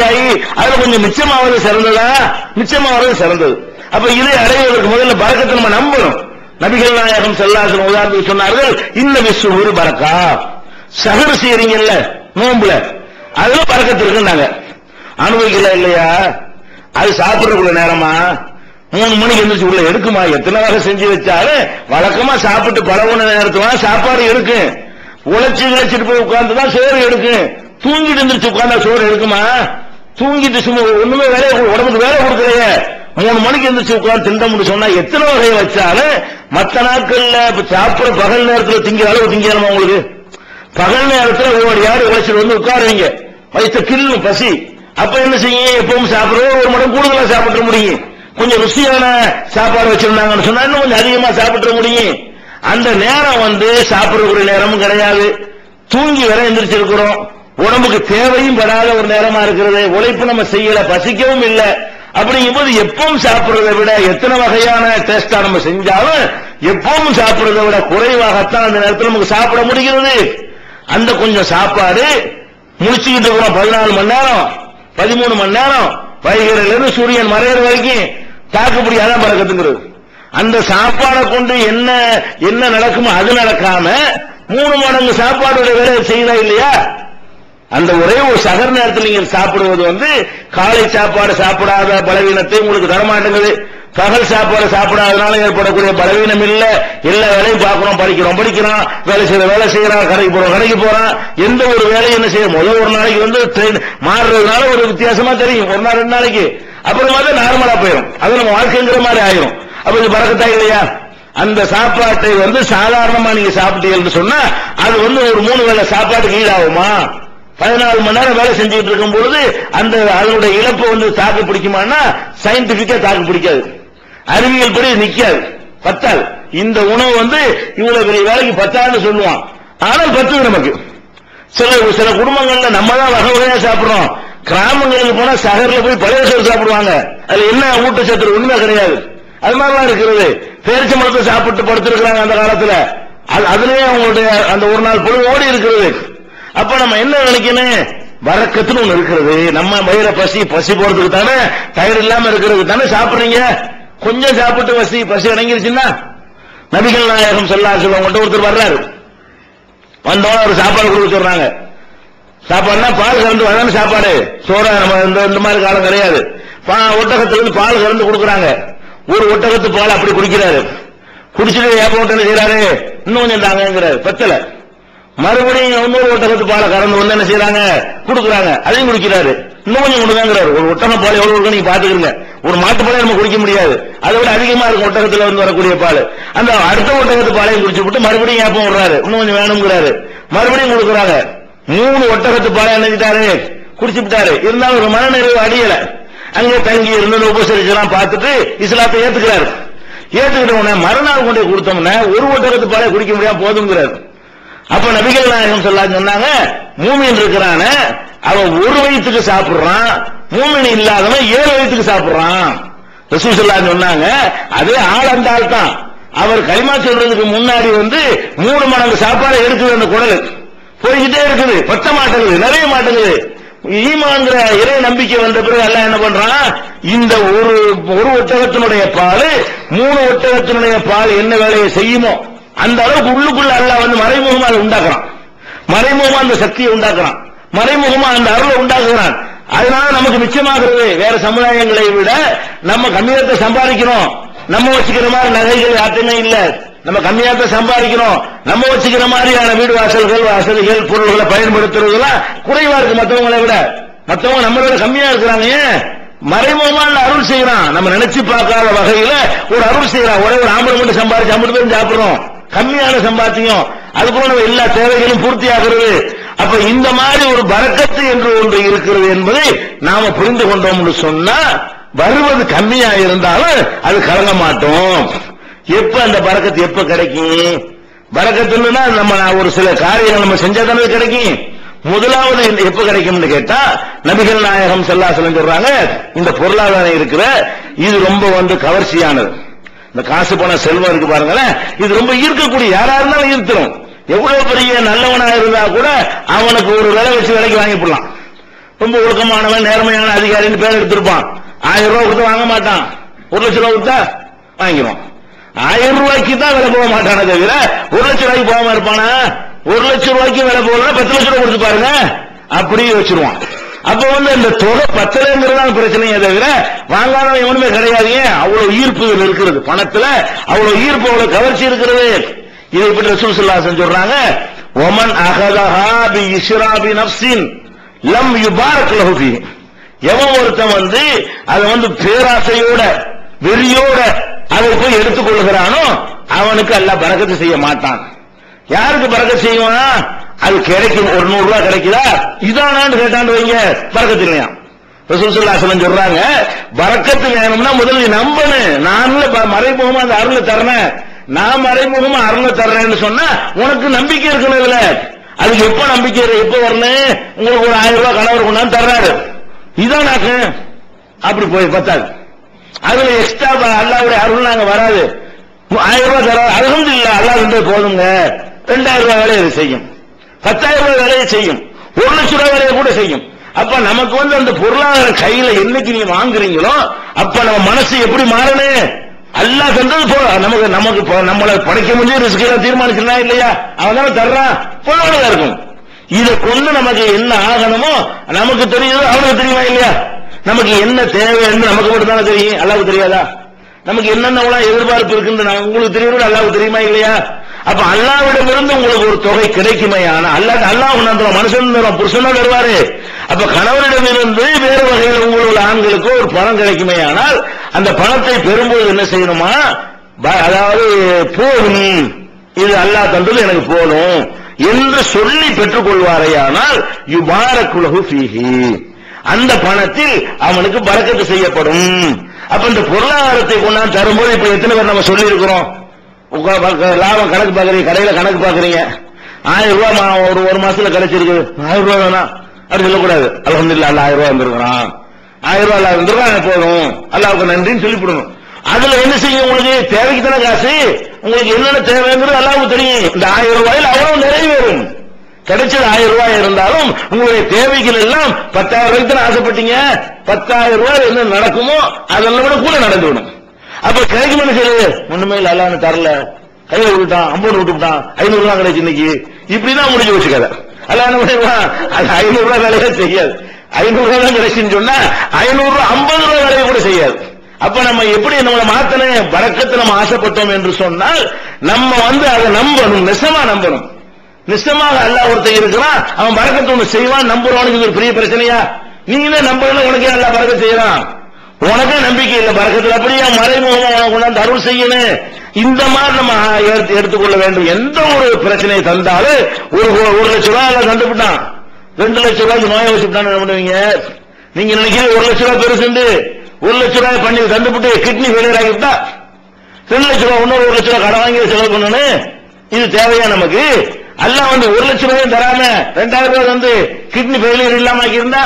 ஆகி அதுல கொஞ்சம் மிச்சமாவது சிறந்ததா? மிச்சமாவது சிறந்தது. அப்ப இதை அடைவதற்கு முதல்ல பறக்கத்தை நம்ம நம்பணும். நபிகள் நாயகம் செல்லாசன் உதாரணத்துக்கு சொன்னார்கள் இந்த விஸ்வ ஒரு பறக்கா? சகர் செய்யறீங்கல்ல நோம்புல. அதுல பறக்கத்து இருக்குன்னாங்க. அனுபவிக்கல இல்லையா? அது சாப்பிடறதுக்குள்ள நேரமா? மூணு மணிக்கு எந்திரிச்சு உள்ள எடுக்குமா? எத்தனை வகை செஞ்சு வச்சாலும் வழக்கமா சாப்பிட்டு பழகுன நேரத்துல சாப்பாடு இருக்கு உழைச்சி உழைச்சிட்டு போய் உட்கார்ந்து தான் சோறு எடுக்கும். தூங்கிட்டு இருந்துச்சு உட்கார்ந்தா சோறு எடுக்குமா? தூங்கிட்டு சும்மா ஒண்ணுமே வேலை உடம்புக்கு வேலை கொடுக்கலையே. மூணு மணிக்கு எந்திரிச்சு உட்கார்ந்து திண்டம்னு சொன்னா எத்தனை வகையை வச்சாலும் மத்த நாட்கள்ல சாப்பிட பகல் நேரத்துல திங்கிற அளவு திங்கணுமா உங்களுக்கு? பகல் நேரத்துல ஒவ்வொரு யாரு உழைச்சிட்டு வந்து உட்காருவீங்க? வயிற்று கில்லும் பசி. அப்ப என்ன செய்யும் எப்பவும் சாப்பிடுறது ஒரு மடம் கூடுதலா சாப்பிட முடியும். கொஞ்சம் ருசியான சாப்பாடு வச்சிருந்தாங்கன்னு சொன்னா இன்னும் கொஞ்சம் அதிகமா சாப்பிட முடியும். அந்த நேரம் வந்து சாப்பிடக்கூடிய நேரமும் கிடையாது. தூங்கி வர எந்திரிச்சிருக்கிறோம். உடம்புக்கு தேவையும் படாத ஒரு நேரமா இருக்கிறது. உழைப்பு நம்ம செய்யல பசிக்கவும் இல்லை. அப்படிங்கும்போது எப்பவும் சாப்பிடுறதை விட எத்தனை வகையான டேஸ்டா நம்ம செஞ்சாலும் எப்பவும் சாப்பிடுறதை விட குறைவாகத்தான் அந்த நேரத்தில் நமக்கு சாப்பிட முடிகிறது. அந்த கொஞ்சம் சாப்பாடு முடிச்சுக்கிட்டு இருக்கிறோம் பதினாலு மணி நேரம் பதிமூணு மணி நேரம் வைகையில இருந்து சூரியன் மறையிற வரைக்கும் தாக்குப்படியாதான் பறக்கத்துங்கிறது. அந்த சாப்பாடை கொண்டு என்ன என்ன நடக்குமோ அது நடக்காம மூணு மடங்கு சாப்பாடுடைய வேலை செய்யலாம் இல்லையா? அந்த ஒரே ஒரு சகர் நேரத்தில் நீங்கள் சாப்பிடுவது வந்து காலை சாப்பாடு சாப்பிடாத பலவீனத்தை உங்களுக்கு தரமாட்டேங்குது. பகல் சாப்பாடு சாப்பிடாதனால ஏற்படக்கூடிய பலவீனம் இல்ல. எல்லா வேலையும் பார்க்கிறோம் படிக்கிறோம் படிக்கிறோம் வேலை செய்யற வேலை செய்யறான் கடைக்கு போறோம் கடைக்கு போறான். எந்த ஒரு வேலையும் என்ன செய்ய முதல் ஒரு நாளைக்கு வந்து ட்ரெயின் மாறுறதுனால ஒரு வித்தியாசமா தெரியும். ஒரு நாள் ரெண்டு நாளைக்கு. அப்புறமா தான் நார்மலா போயிடும் அது நம்ம வாழ்க்கைங்கிற மாதிரி ஆயிரும். அப்ப இது பறக்கத்தா இல்லையா? அந்த சாப்பாட்டை வந்து சாதாரணமா நீங்க சாப்பிட்டீங்கன்னு சொன்னா அது வந்து ஒரு மூணு வேளை சாப்பாட்டுக்கு ஈடாகுமா? பதினாலு மணி நேரம் வேலை செஞ்சுட்டு இருக்கும் பொழுது அந்த அதனுடைய இழப்பு வந்து தாக்கு பிடிக்குமானா சயின்டிபிக்கா தாக்கு பிடிக்காது. அறிவியல் படி நிக்காது. பத்தாது. இந்த உணவு வந்து இவ்வளவு பெரிய வேலைக்கு பத்தாதுன்னு சொல்லுவான். ஆனால் பத்துது நமக்கு. சில சில குடும்பங்கள்ல நம்ம தான் வகை வகையா சாப்பிடுறோம். கிராமங்களுக்கு போனா சகர்ல போய் பழைய சோறு சாப்பிடுவாங்க. அதுல என்ன ஊட்டச்சத்து உண்மை கிடையாது. அது மாதிரிலாம் இருக்கிறது. பேரிச்ச மரத்தை சாப்பிட்டு படுத்திருக்கிறாங்க அந்த காலத்துல. அது- அதுலயே அவங்களுடைய அந்த ஒரு நாள் பொழுது ஓடி இருக்கிறது. அப்ப நம்ம என்ன நினைக்கணும்? வரக்கத்துன்னு ஒண்ணு இருக்கிறது. நம்ம வயிற பசி பசி போறதுக்கு தானே? தயிர் இல்லாம இருக்கிறதுக்கு தானே சாப்பிடுறீங்க? கொஞ்சம் சாப்பிட்டு பசி பசி அடங்கிருச்சுன்னா நபிகள் நாயகம் சொல்லா சொல்லுவாங்க ஒருத்தர் வர்றாரு. வந்தோட ஒரு சாப்பாடு கொடுக்க சொல்றாங்க. சாப்பாடுனா பால் கறந்து வதான சாப்பாடு. சோறா நம்ம இந்த இந்த மாதிரி காலம் கிடையாது. பா பால் கறந்து கொடுக்குறாங்க. ஒரு ஒட்டகத்து பால் அப்படி குடிக்கிறாரு. குடிச்சிட்டு ஏப்ப செய்யறாரு இன்னும் கொஞ்சம் தாங்கிறாரு பத்தல. மறுபடியும் இன்னொரு ஒட்டகத்து பாலை கறந்து வந்து என்ன செய்யறாங்க கொடுக்குறாங்க. அதையும் குடிக்கிறாரு. இன்னும் கொஞ்சம் கொடுங்கிறாரு ஒரு ஒட்டக பால் எவ்வளவு இருக்கும் நீங்க பாத்துக்கிறீங்க ஒரு மாட்டு பாலை நம்ம குடிக்க முடியாது. அதை விட அதிகமா இருக்கும் ஒட்டகத்துல வந்து வரக்கூடிய பால். அந்த அடுத்த ஒட்டகத்து பாலையும் குடிச்சு விட்டு மறுபடியும் ஏப்பம் விடுறாரு. இன்னும் கொஞ்சம் வேணுங்கிறாரு மறுபடியும் கொடுக்குறாங்க. மூணு ஒட்டகத்து பாலை நினைச்சிட்டாரு குடிச்சு விட்டாரு. இருந்தாலும் ஒரு மனநிறைவு அடியல. அங்கே தங்கி இருந்து உபசரிச்செல்லாம் பார்த்துட்டு இஸ்லாத்தை ஏத்துக்கிறாரு. ஏத்துக்கிட்ட உடனே மறுநாள் கொண்டு கொடுத்தோம்னா ஒரு ஒட்டகத்து பாலை குடிக்க முடியாம போதுங்கிறாரு அப்ப நபிகள் நாயகம் சொல்லா சொன்னாங்க? மூமின் இருக்கிறான அவன் ஒரு வயிற்றுக்கு சாப்பிடுறான். மூமின் இல்லாதவன் ஏழு வயிற்றுக்கு சாப்பிடுறான். ரசூல் சொன்னாங்க. அதே ஆள் அந்த ஆள் தான். அவர் களிமா சொல்றதுக்கு முன்னாடி வந்து மூணு மடங்கு சாப்பாடு எடுக்குது அந்த குடல். போய்கிட்டே இருக்குது. பத்த மாட்டேங்குது நிறைய மாட்டேங்குது ஈமாங்கிற இறை நம்பிக்கை வந்த பிறகு எல்லாம் என்ன பண்றான்? இந்த ஒரு ஒரு ஒட்டகத்தினுடைய பால் மூணு ஒட்டகத்தினுடைய பால் என்ன வேலையை செய்யுமோ? அந்த அளவுக்கு உள்ளுக்குள்ள அல்லா வந்து மறைமுகமா அதை உண்டாக்குறான். மறைமுகமா அந்த சக்தியை உண்டாக்குறான். மறைமுகமா அந்த அருளை உண்டாக்குறான். அதனால நமக்கு மிச்சமாகிறது வேற சமுதாயங்களை விட நம்ம கம்மியத்தை சம்பாதிக்கிறோம் நம்ம வச்சுக்கிற மாதிரி நகைகள் யார்ட்டுமே இல்ல. நம்ம கம்மியாத்த சம்பாதிக்கிறோம் நம்ம வச்சுக்கிற மாதிரியான வீடு வாசல்கள் வசதிகள் பொருள்களை பயன்படுத்துறதுலாம் குறைவா இருக்கு மற்றவங்களை விட. மற்றவங்க நம்ம விட கம்மியா இருக்கிறாங்க. ஏன்? அந்த அருள் செய்யறான். நம்ம நினைச்சு பார்க்காத வகையில ஒரு அருள் செய்யறான். ஒரே ஒரு ஆம்பளை மட்டும் சம்பாதிச்சு ஐம்பது பேரும் சாப்பிடுறோம். கம்மியான சம்பாத்தியம். அது நம்ம எல்லா தேவைகளும் பூர்த்தி ஆகிறது அப்ப இந்த மாதிரி ஒரு பறக்கத்து என்று ஒன்று இருக்கிறது என்பதை நாம புரிந்து கொண்டோம்னு சொன்னா வருவது கம்மியா இருந்தாலும் அது கலங்க மாட்டோம். எப்ப அந்த பறக்கத்து எப்ப கிடைக்கும்? பறக்கத்துன்னா நம்ம ஒரு சில காரியங்கள் நம்ம செஞ்சா தானே கிடைக்கும். முதலாவது இந்த எப்ப கிடைக்கும்னு கேட்டா நபிகள் நாயகம் செல்லாசலம் சொல்றாங்க இந்த பொருளாதாரம் இருக்கிற இது ரொம்ப வந்து கவர்ச்சியானது. இந்த காசு போன செல்வம் இருக்கு பாருங்களேன். இது ரொம்ப ஈர்க்கக்கூடிய யாரா இருந்தாலும் ஈர்த்துரும். எவ்வளவு பெரிய நல்லவனா இருந்தா கூட அவனுக்கு ஒரு விலை வச்சு விலைக்கு வாங்கி போடலாம். ரொம்ப ஒழுக்கமானவன் நேர்மையான அதிகாரின்னு பேர் எடுத்திருப்பான். ஆயிரம் ரூபாய் கொடுத்து வாங்க மாட்டான். ஒரு லட்சம் ரூபாய் கொடுத்தா வாங்கிடுவான். ஆயிரம் ரூபாய்க்கு தான் விலை போக மாட்டான தவிர ஒரு லட்சம் ரூபாய்க்கு போகாம இருப்பானா? ஒரு லட்சம் ரூபாய்க்கு விலை போகலன்னா பத்து லட்சம் ரூபாய் கொடுத்து பாருங்க. அப்படியே வச்சிருவான். அப்ப வந்து அந்த தொகை பத்தலைங்கிறதான் பிரச்சனையே தவிர வாங்காதவன் எவனுமே கிடையாதுங்க அவ்வளவு ஈர்ப்பு இருக்கிறது. பணத்துல அவ்வளவு ஈர்ப்பு அவ்வளவு கவர்ச்சி இருக்கிறது. இதை பற்றி ரசூல் ஸல்லல்லாஹு சொல்றாங்க ஒமன் அகதஹா பி இஸ்ராபி நப்சின் லம் யுபாரக் லஹுபி எவன் ஒருத்தன் வந்து அதை வந்து பேராசையோட வெறியோட அதை போய் எடுத்துக்கொள்கிறானோ அவனுக்கு எல்லாம் பரக்கத்து செய்ய மாட்டான். யாருக்கு பறக்க செய்வான்? அது கிடைக்கும் ஒரு நூறு ரூபாய் கிடைக்குதா? இதானான்னு கேட்டாண்டு வைங்க பரக்கத்து இல்லையா ரசூலுல்லாஹி சொல்றாங்க வரக்கத்து வேணும்னா முதல்ல நம்பணும். நான் மறைமுகமா அந்த அருளை தரேன் நான் மறைமுகமா அருளை தர்றேன்னு சொன்னா உனக்கு நம்பிக்கை இருக்கணும் இதுல. அதுக்கு எப்ப நம்பிக்கை எப்ப வரணும்? உங்களுக்கு ஒரு ஆயிரம் ரூபாய் கணவர் கொண்டாந்து தர்றாரு. இதான் நாக்கு அப்படி போய் பத்தாது அதுல எக்ஸ்ட்ரா அல்லாவுடைய அருள் நாங்க வராது. ஆயிரம் ரூபாய் தர அருகும் இல்ல அல்லா வந்து போதுங்க. ரெண்டாயிரம் ரூபாய் வேலையை இது செய்யும். பத்தாயிரம் ரூபாய் வேலையை செய்யும். ஒரு லட்சம் ரூபாய் வேலையை கூட செய்யும். அப்ப நமக்கு வந்து அந்த பொருளாதார கையில என்னைக்கு நீங்க வாங்குறீங்களோ அப்ப நம்ம மனசு எப்படி மாறணும் அல்லா தந்தது போ. நமக்கு நமக்கு இப்போ நம்மளை படைக்க முடிஞ்சு ரிஸ்க் எல்லாம் தீர்மானிச்சிருந்தா இல்லையா? அவன் தர்றான் பொருளாதாரம் இருக்கும். இதை கொண்டு நமக்கு என்ன ஆகணுமோ நமக்கு தெரியுதோ அவனுக்கு தெரியுமா இல்லையா? நமக்கு என்ன தேவைன்னு நமக்கு மட்டும் தானே தெரியும். அல்லாவுக்கு தெரியாதா? நமக்கு என்னென்ன எதிர்பார்ப்பு இருக்குன்னு உங்களுக்கு தெரியும் அல்லாவுக்கு தெரியுமா இல்லையா? அப்ப அல்லாவிடம் இருந்து உங்களுக்கு ஒரு தொகை கிடைக்குமே ஆனா அல்லா அல்லாஹ் உணர்ந்துடும் மனுஷன் புருஷனா வருவாரு அப்ப கணவரிடம் இருந்து வேறு வகையில் உங்களுடைய ஆண்களுக்கு ஒரு பணம் கிடைக்குமே ஆனால் அந்த பணத்தை பெறும்போது என்ன செய்யணுமா? ப- அதாவது போகும் இது அல்லாஹ் தந்தது எனக்கு போதும் என்று சொல்லி பெற்றுக் கொள்வாரேயானால் யுபாரக்குலகு ஃபீஹி. அந்த பணத்தில் அவனுக்கு பறக்கத்து செய்யப்படும். அப்ப இந்த பொருளாதாரத்தை கொண்டாந்து தரும்போது இப்ப எத்தனை பேர் நம்ம சொல்லி இருக்கிறோம் லாபம் கணக்கு பாக்குறீங்க கடையில கணக்கு பாக்குறீங்க ஆயிரம் ரூபாய் மா- ஒரு ஒரு மாசத்துல கிடைச்சிருக்கு. ஆயிரம் ரூபாய் வேணாம். அப்படி சொல்லக்கூடாது. அலமதுல்லா அல்ல ஆயிரம் ரூபாய் வந்திருக்கிறான் ஆயிரம் ரூபாய் அல்லா வந்திருக்கான் போதும். அல்லாவுக்கு நன்றின்னு சொல்லிவிடணும் அதுல என்ன செய்யும் உங்களுக்கு? தேவைக்கு தானே காசு. உங்களுக்கு என்னென்ன தேவைங்கிறது அல்லாவுக்கு தெரியும். இந்த ஆயிரம் ரூபாயில் அவ்வளவு நிறைவேறும். கிடைச்சது ஆயிரம் ரூபாய் இருந்தாலும் உங்களுடைய தேவைகள் எல்லாம் பத்தாயிரம் ரூபாய்க்கு தானே ஆசைப்பட்டீங்க. பத்தாயிரம் ரூபாய் என்ன நடக்குமோ அதெல்லாம் கூட கூட நடந்துவிடும் அப்ப கிடைக்கும் என்ன செய்யறது ஒண்ணுமே இல்ல அல்லான்னு தரல. கையில விட்டுட்டான் ஐம்பது விட்டுட்டான் ஐநூறு ரூபாய் கிடைச்சு இன்னைக்கு. இப்படிதான் முடிஞ்சு வச்சுக்காத கதை. அல்ல என்ன பண்ணிடுவான் அது ஐநூறு ரூபாய் வேலையே செய்யாது. ஐநூறு ரூபாய் தான் கிடைச்சுன்னு சொன்னா ஐநூறு ரூபாய் ஐம்பது ரூபாய் வேலையை கூட செய்யாது. அப்ப நம்ம எப்படி நம்மளை மாத்தனே வழக்கத்தை நம்ம ஆசைப்பட்டோம் என்று சொன்னால் நம்ம வந்து அதை நம்பணும். நிசமா நம்பணும். நிச்சயமாக அல்லாஹ் ஒருத்தன் இருக்கிறான் அவன் பறக்கத்து ஒண்ணு செய்வான் நம்புறவனுக்கு இது ஒரு பெரிய பிரச்சனையா? நீங்களே நம்பல உனக்கே அல்லாஹ் பறக்க செய்யறான்? உனக்கு நம்பிக்கை இல்லை. பறக்கத்தில் அப்படியே மறைமுகமா உனக்கு கொண்டாந்து அருள் செய்யணும் இந்த மாதிரி நம்ம எடுத்து- எடுத்துக்கொள்ள வேண்டும். எந்த ஒரு பிரச்சனையை தந்தாலும் ஒரு ஒரு- ஒரு லட்சம் ரூபாய் தந்துவிட்டான் ரெண்டு லட்சம் ரூபாய்க்கு நோயை வச்சுட்டான் என்ன பண்ணுவீங்க? நீங்க நினைக்கிறீங்க ஒரு லட்சம் ரூபாய் பெருசுண்டு ஒரு லட்சம் ரூபாய் பண்ணி தந்துவிட்டு கிட்னி ஃபெயிலியர் ஆகிவிட்டா ரெண்டு லட்சம் ரூபாய் இன்னொரு ஒரு லட்சம் ரூபாய் கடன் வாங்கி செலவு பண்ணணும் இது தேவையா நமக்கு? அல்ல வந்து ஒரு லட்சம் ரூபாயும் தராம ரெண்டாயிரம் ரூபாய் வந்து கிட்னி ஃபெயிலியர் இல்லாம ஆக்கியிருந்தா?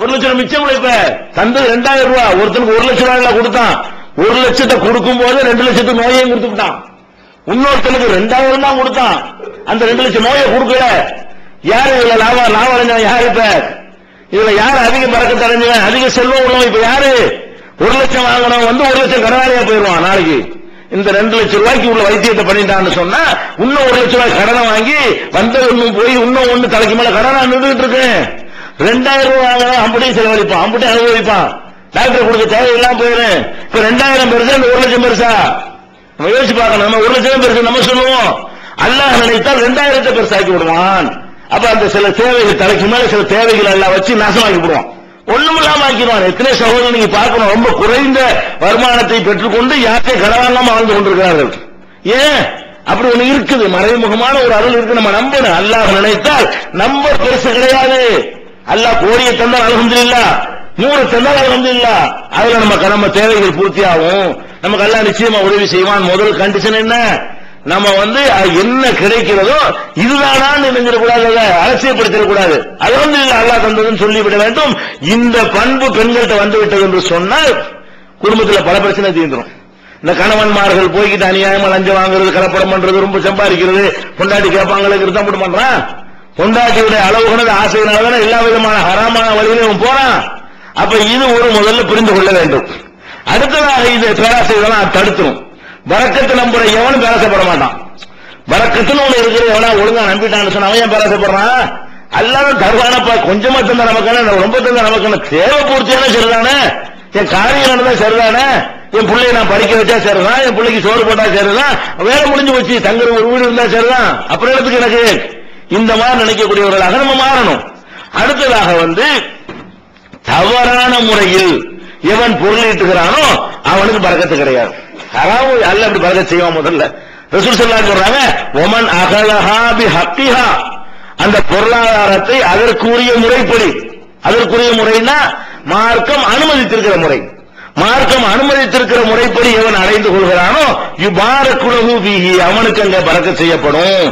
ஒரு லட்சம் ரூபாய் மிச்சம் கூட இப்ப தந்தது ரெண்டாயிரம் ரூபாய் ஒருத்தனுக்கு ஒரு லட்சம் ரூபாய் கொடுத்தான். ஒரு லட்சத்தை கொடுக்கும் போது ரெண்டு லட்சத்துக்கு நோயையும் கொடுத்துட்டான் இன்னொருத்தனுக்கு ரெண்டாயிரம் தான் கொடுத்தான். அந்த ரெண்டு லட்சம் நோயை கொடுக்கல. யாரு இதுல லாபம் லாபம் அடைஞ்சவன்? யாரு இப்ப? இதுல யாரு அதிக பறக்கத்தை அடைஞ்சவன்? அதிக செல்வம் உள்ளவன் இப்ப யாரு? ஒரு லட்சம் வாங்கினவன் வந்து ஒரு லட்சம் கடனாளியா போயிருவான் நாளைக்கு. இந்த ரெண்டு லட்சம் ரூபாய்க்கு உள்ள வைத்தியத்தை பண்ணிட்டான்னு சொன்னா இன்னும் ஒரு லட்சம் ரூபாய் கடனை வாங்கி வந்த ஒண்ணு போய் இன்னும் ஒண்ணு தலைக்கு மேல கடனா நின்றுட்டு இருக்கேன் ரெண்டாயிரம் ரூபாய் வாங்கினா அப்படியே செலவழிப்பான். அம்புட்டையும் அனுபவிப்பான். டாக்டர் கொடுக்க தேவையில்லாம போயிடும். இப்ப ரெண்டாயிரம் பெருசா இந்த ஒரு லட்சம் பெருசா? நம்ம யோசிச்சு பார்க்கணும். நம்ம ஒரு லட்சம் பெருசு. நம்ம சொல்லுவோம். அல்லாஹ் நினைத்தால் ரெண்டாயிரத்தை பெருசாக்கி விடுவான். அப்ப அந்த சில தேவைகள் தலைக்கு மேல சில தேவைகள் எல்லாம் வச்சு நாசமாக்கி விடுவான். ஒண்ணுமில்லாம ஆக்கிடுவான். எத்தனை சகோதரர் நீங்க பார்க்கணும். ரொம்ப குறைந்த வருமானத்தை பெற்றுக்கொண்டு யாருக்கே கடவாங்காம வாழ்ந்து கொண்டிருக்கிறார்கள். ஏன்? அப்படி ஒண்ணு இருக்குது. மறைமுகமான ஒரு அருள் இருக்கு. நம்ம நம்பணும் அல்லாஹ் நினைத்தால் நம்ம பெருசு கிடையாது. அல்லாஹ் கோடியை தந்தால் அல்ஹம்துலில்லாஹ் நூறு தந்தால் அல்ஹம்துலில்லாஹ் அதுல நமக்கு நம்ம தேவைகள் பூர்த்தியாகும். நமக்கு எல்லாம் நிச்சயமா உதவி செய்வான். முதல் கண்டிஷன் என்ன? நம்ம வந்து அது என்ன கிடைக்கிறதோ இதுதானான்னு நினைஞ்சிடக்கூடாது அதை அலட்சியப்படுத்திடக்கூடாது. அது வந்து அல்லா தந்ததுன்னு சொல்லிவிட வேண்டும். இந்த பண்பு பெண்கள்கிட்ட வந்து விட்டது என்று சொன்னால் குடும்பத்தில் பல பிரச்சனை தீர்ந்துடும் இந்த கணவன்மார்கள் போய்கிட்டு அநியாயமா லஞ்சம் வாங்குறது கலப்படம் பண்றது ரொம்ப சம்பாதிக்கிறது பொண்டாட்டி கேட்பாங்களுக்கு தான் பண்றான்? பொண்டாட்டியுடைய அளவுகனது ஆசையினால எல்லா விதமான ஹராமான வழியிலும் போறான். அப்ப இது ஒரு முதல்ல புரிந்து கொள்ள வேண்டும். அடுத்ததாக இது பேராசை இதெல்லாம் தடுத்துரும். வரக்கத்து நம்புற எவனும் பேராசைப்பட மாட்டான். வரக்கத்துன்னு ஒண்ணு இருக்கிற எவனா ஒழுங்கா நம்பிட்டான்னு சொன்னா அவன் பேராசைப்படுறான்? எல்லாரும் தருவானப்பா கொஞ்சமா தந்த நமக்கான ரொம்ப தந்த நமக்கான தேவை பூர்த்தியான சரிதானே? என் காரியம் நடந்தா சரிதானே? என் பிள்ளைய நான் படிக்க வச்சா சரிதான் என் பிள்ளைக்கு சோறு போட்டா சரிதான் வேலை முடிஞ்சு வச்சு தங்குற ஒரு வீடு இருந்தா சரிதான். அப்புறம் இடத்துக்கு எனக்கு? இந்த மாதிரி நினைக்கக்கூடியவர்களாக நம்ம மாறணும். அடுத்ததாக வந்து தவறான முறையில் எவன் பொருளீட்டுகிறானோ அவனுக்கு பறக்கத்து கிடையாது. அதாவது அல்ல அப்படி பறக்க செய்வான் முதல்ல? ரசூல் ஸல்லல்லாஹு சொல்றாங்க ஒமன் அகலஹா பி ஹக்கிஹா அந்த பொருளாதாரத்தை அதற்குரிய முறைப்படி அதற்குரிய முறைனா மார்க்கம் அனுமதித்திருக்கிற முறை. மார்க்கம் அனுமதித்திருக்கிற முறைப்படி எவன் அடைந்து கொள்கிறானோ யுபாரக்குலகு பிஹி அவனுக்கு அங்க பறக்க செய்யப்படும்.